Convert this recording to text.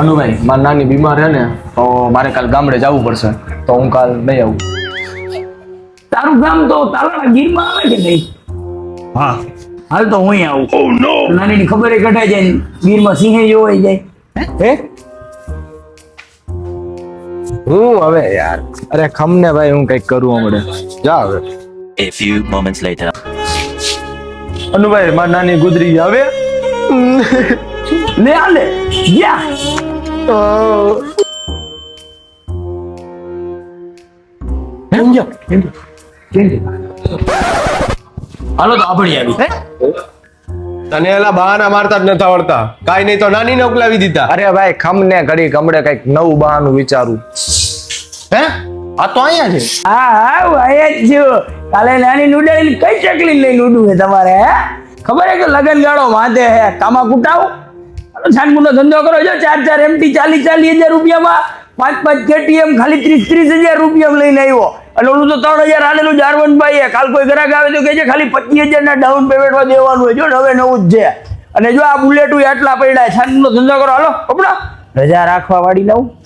અનુભાઈ મારી નાની બીમાર છે ને તો મારે કાલ ગામડે જવું પડશે. તો હું કાલ નહીં આવું. તારું ગામ તો તાલાળા ગીરમાં આવે કે નહીં હા હાલ તો હું આવું. નાની ની ખબર કઢાઈ જાય ગીરમાં સિંહે જોવાઈ જાય. હે? હું હવે યાર અરે ખમને ભાઈ હું કંઈક કરું હમણે. જા હવે. A few moments later. Anubhai મારી નાની ગુજરી હવે લે આ લે હાલો તો આપણી આવી. તને એલા બહાના મારતા જ નથી આવડતા કાઈ નહીં તો નાની ને ઉકલાવી દીધા. અરે ભાઈ ખમને ઘડી ગમડે કંઈક નવું બહાનું વિચારું. હે? આ તો અહીંયા છે. હા હા ભાઈ જ છું. કાલે નાની નુડેલી કઈ ચકલી લઈને ઉડું છે તમારે હે? ખબર હે કે લગન ગાળો વાંધે હે કામા કુટાવ. છાનમુનો ધંધો કરો. છો ચાર ચાર એમટી ચાલીસ ચાલીસ હજાર રૂપિયામાં પાંચ પાંચ કેટીએમ ખાલી ત્રીસ ત્રીસ હજાર રૂપિયા લઈને આવ્યો. અને ઓલું તો ત્રણ હજાર આલેલું જારવનભાઈ હે કાલ કોઈ ગ્રાહક આવે તો કે છે, ખાલી પચીસ હજાર ના ડાઉન પેમેન્ટમાં દેવાનું હોય. જો હવે નવું જ છે. અને જો આ બુલેટું આટલા પડ્યા છાનમુનો ધંધો કરો. હાલો કપડા રજા રાખવા વાળી લઉં.